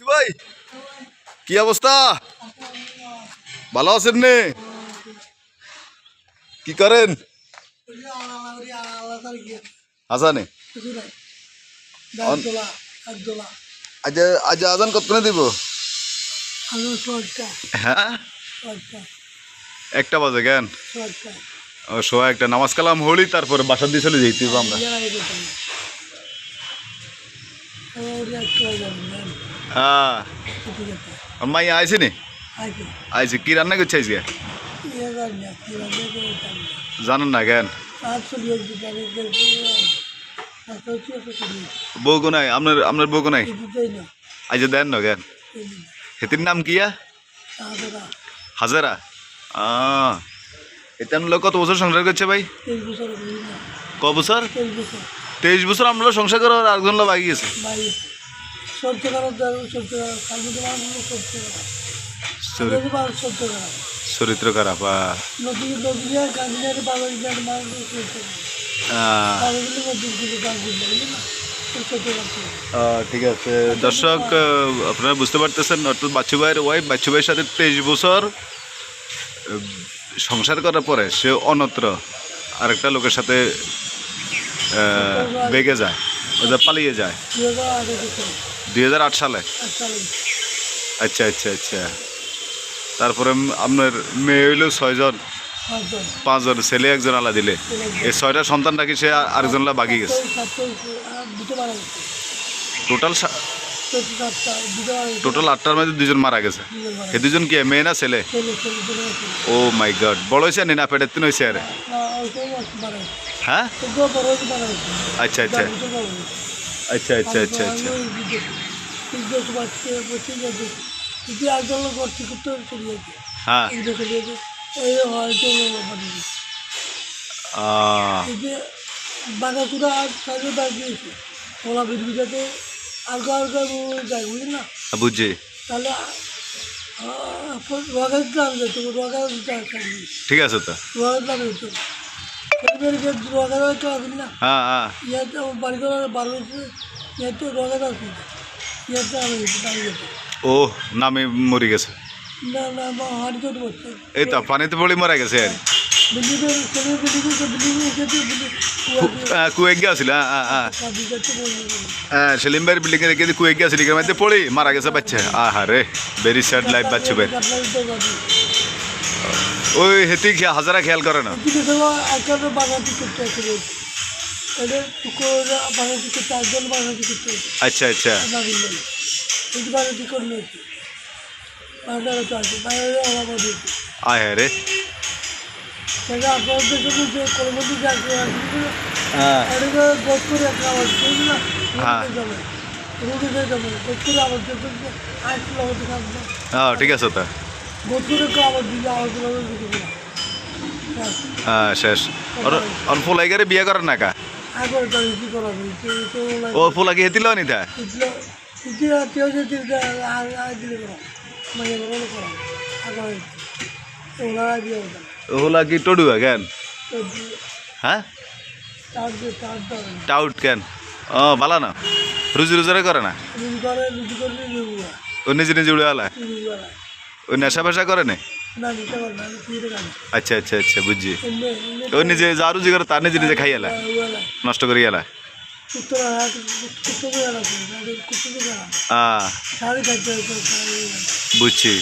ভাই। কি অবস্থা? ভালো আছেন কি করেন? হাসানে। আজ আজ আজান কতক্ষণে দিব? হ্যাঁ? একটা বাজে কেন? ও একটা। নামাজ কালাম হলি, তারপরে বাসার দিয়ে চলে যেতে আমরা। হ্যাঁ। আর মাই আইসি নি? আইসি কি রান্না করছে আজকে? জানেন না কেন? বউ কোনাই আপনার আপনার বউ কোনাই আজ দেন না কেন? হেতির নাম কিয়া হাজারা। এটা লোক কত বছর সংসার করছে ভাই? ক বছর? তেইশ বছর। আমরা সংসার করার আরেকজন লোক গেছে সহ্য করার সহ্য করা কালকে তোমার সহ্য করা। সহ্য করা। চরিত্র খারাপ নদী নদীয়া বাবা সহ্য ঠিক আছে। দর্শক আপনারা বুঝতে পারতেছেন অর্থাৎ বাচ্চু ভাইয়ের ওয়াইফ বাচ্চু ভাইয়ের সাথে তেইশ বছর সংসার করার পরে সে অন্যত্র আরেকটা লোকের সাথে বেগে যায়। ওদের পালিয়ে যায়। দুই হাজার আট সালে? আচ্ছা আচ্ছা আচ্ছা। তারপরে আপনার মেয়ে হইল ছয়জন। পাঁচজন ছেলে একজন আলা দিলে। এই ছয়টা সন্তান নাকি সে আর- আরেকজনলা বাকি গেছে? টোটাল টোটাল আটটার মধ্যে দুজন মারা গেছে। দুজন মারা এ দুজন কি মেয়ে না ছেলে? ও মাই গড বড় হয়েছে নি না পেটের তিন হয়েছে আরে হ্যাঁ? আচ্ছা আচ্ছা। আচ্ছা আচ্ছা আচ্ছা আচ্ছা। হ্যাঁ। আহ, বাগাচুরা আর সাইডে ব্যাগ দিয়েছে ওলা বিড়বিটাতে আলগা আলগা যায় বুঝলি না বুঝছি তাহলে ঠিক আছে তো। রগার দাম যেত ও নামে মরে গেছে এই তো পানিতে পড়ে মারা গেছে আর বিল্ডিংয়ের ছেলে বিল্ডিং বিল্ডিং এসেছে বিল্ডিং কুয়ে গিয়েছিল হ্যাঁ হ্যাঁ হ্যাঁ হ্যাঁ সেলিম ভাইয়ের বিল্ডিং এ রেখে কুয়ে গিয়েছিল মধ্যে পড়ি মারা গেছে বাচ্চা আহা রে ভেরি স্যাড লাইফ বাচ্চা ভাই ওই হেতি হাজারা খেয়াল করে না। আচ্ছা আচ্ছা। আয় হ্যাঁ রে। হ্যাঁ। হ্যাঁ। হ্যাঁ ঠিক আছে তো। হ্যাঁ শেষ। ওর ওর ফুলাইগারে বিয়ে করেন না কা? ও ফুলাকি হেতিল নি তা? আগে ওলা কি টডুয়া কেন? হ্যাঁ? টাউট কেন? ও ভালো না। রুজি রুজারে করে না? ও নিজে নিজে উড়ে আলা? ওই নেশা ফেশা করে না? আচ্ছা আচ্ছা আচ্ছা বুঝছি। ও নিজে যা রুজি করে তার নিজে নিজে খাই এলা? নষ্ট করি এলা বুঝছি।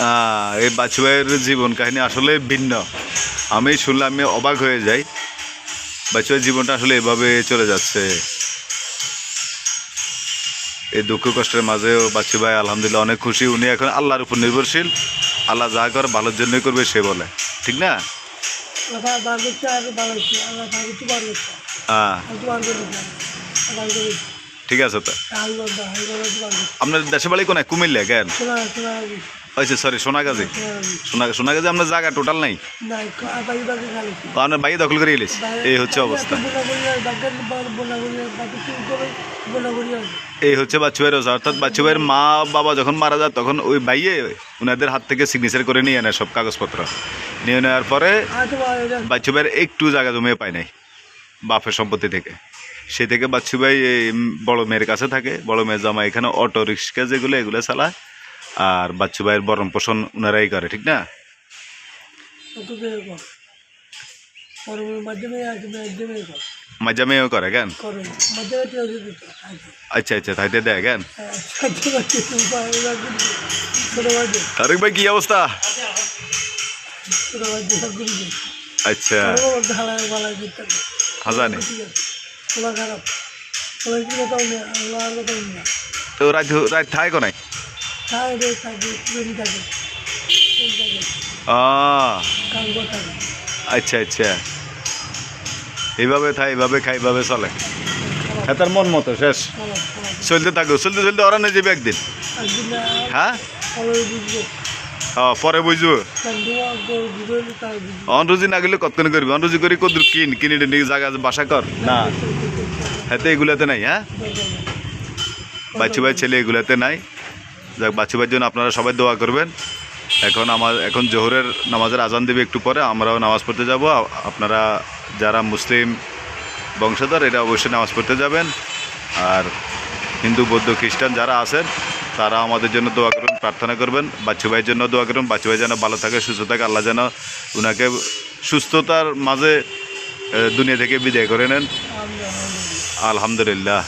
আহ, এই ভাইয়ের জীবন কাহিনী আসলে ভিন্ন। আমি শুনলে আমি অবাক হয়ে যাই। বাচ্চু ভাইয়ের জীবনটা আসলে এভাবে চলে যাচ্ছে। এই দুঃখ কষ্টের মাঝেও বাচ্চু ভাই আলহামদুলিল্লাহ অনেক খুশি। উনি এখন আল্লাহর উপর নির্ভরশীল। আল্লাহ যা করে ভালোর জন্যই করবে সে বলে। ঠিক না? হ্যাঁ। ঠিক আছে তো। আপনার দেশে বাড়ি কোনায় কুমিল্লা কেন? হয়েছে সরি সোনাগাজী। সোনা সোনাগাজী আপনার জায়গা টোটাল নাই? আপনার বাইরে দখল করে গেলিস এই হচ্ছে অবস্থা। এই হচ্ছে বাচ্চু ভাইয়ের অবস্থা। অর্থাৎ বাচ্চু ভাইয়ের মা বাবা যখন মারা যায় তখন ওই বাইয়ে ওনাদের হাত থেকে সিগনেচার করে নিয়ে নেয় সব কাগজপত্র। নিয়ে নেওয়ার পরে বাচ্চু ভাইয়ের একটু জায়গা জমিয়ে পায় নাই বাপের সম্পত্তি থেকে। সে থেকে বাচ্চু ভাই এই বড় মেয়ের কাছে থাকে। বড় মেয়ের জামা এখানে অটো রিক্সা যেগুলো এগুলো চালায়। আর বাচ্চু ভাইয়ের বরণ পোষণ ওনারাই করে ঠিক না বের কর কেন আচ্ছা আচ্ছা তাইতে দেয় কেন তারেক ভাই কি অবস্থা আচ্ছা হাজানি নেই নেই তো রাত রাত থাই কোনাই খাই থাকে কাঙ্গ থাকে আচ্ছা আচ্ছা। এইভাবে থাই এইভাবে খাই এইভাবে চলে। হ্যাঁ তার মন মতো শেষ। চলতে থাকো চলতে চলতে ওরা নিয়ে যাবে একদিন। হ্যাঁ হ্যাঁ? পরে বুঝব। অনরুজি না গেলে কতক্ষণ করবি? অনরুজি করি কত কিন কিনে টেনে জায়গা বাসা কর। না। হ্যাঁ তো এগুলাতে নাই হ্যাঁ? বাচ্চু ভাই ছেলে এগুলাতে নাই। যাক বাচ্চু ভাইয়ের জন্য আপনারা সবাই দোয়া করবেন। এখন আমার এখন জোহরের নামাজের আজান দেবে একটু পরে আমরাও নামাজ পড়তে যাব। আপনারা যারা মুসলিম বংশধর এটা অবশ্যই নামাজ পড়তে যাবেন। আর হিন্দু বৌদ্ধ খ্রিস্টান যারা আছেন তারা আমাদের জন্য দোয়া করবেন প্রার্থনা করবেন। বাচ্চু ভাইয়ের জন্য দোয়া করবেন। বাচ্চু ভাই যেন ভালো থাকে সুস্থ থাকে আল্লাহ যেন ওনাকে সুস্থতার মাঝে দুনিয়া থেকে বিদায় করে নেন। আলহামদুলিল্লাহ।